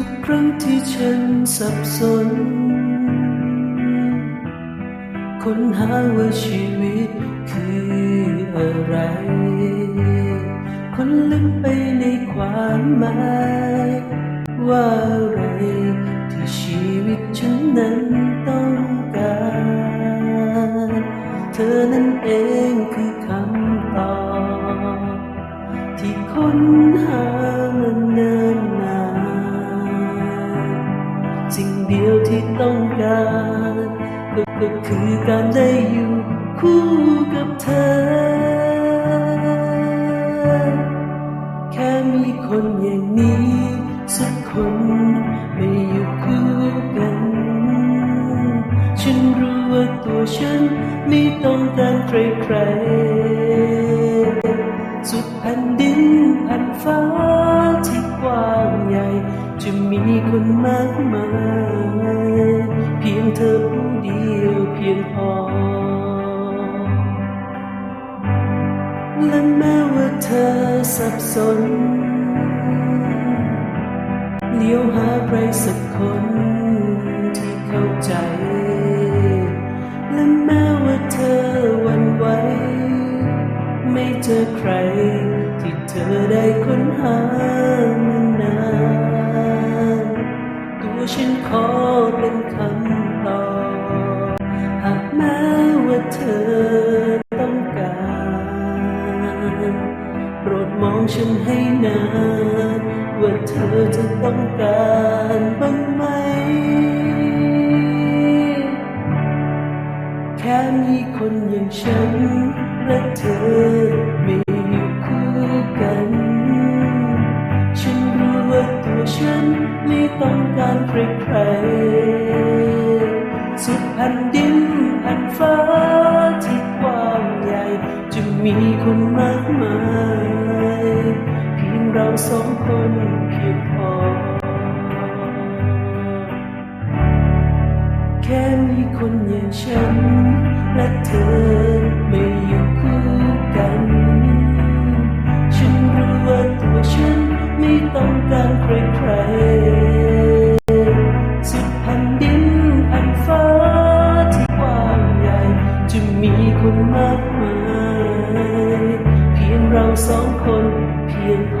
ุกครั้งที่ฉันสับสน ค้นหาว่าชีวิตคืออะไรคนลึกไปในความหมาย ว่าอะไรที่ชีวิตฉันนั้นต้องการ เธอนั้นเองคือคำตอบที่ค้นหาารก็ก็คือการได้อยู่คู่กับเธอ แค่มีคนอย่างนี้สักคนไม่อยู่คู่กัน ฉันรู้ว่าตัวฉันไม่ต้องการใครๆ สุดแผ่นดินแผ่นฟ้าที่กว้างใหญ่ จะมีคนมากมาย เพียงเธอผู้เดียวเพียงพอ และแม้ว่าเธอสับสนเลี้ยวหาใครสักคนที่เข้าใจ และแม้ว่าเธอหวันไหวไม่เจอใครที่เธอได้ค้นหา เธอต้องการโปรดมองฉันให้นานว่าเธอจะต้องการบ้างไหม แค่มีคนอย่างฉันและเธอม่อยู่คู่กัน ฉันรู้ว่าตัวฉันไม่ต้องการใครๆสุดแผ่นดินแผ่นฟ้า มีคนมากมายเพียงเราสองคนเพียงพอ แค่มีคนอย่างฉันและเธอไม่อยู่คู่ ค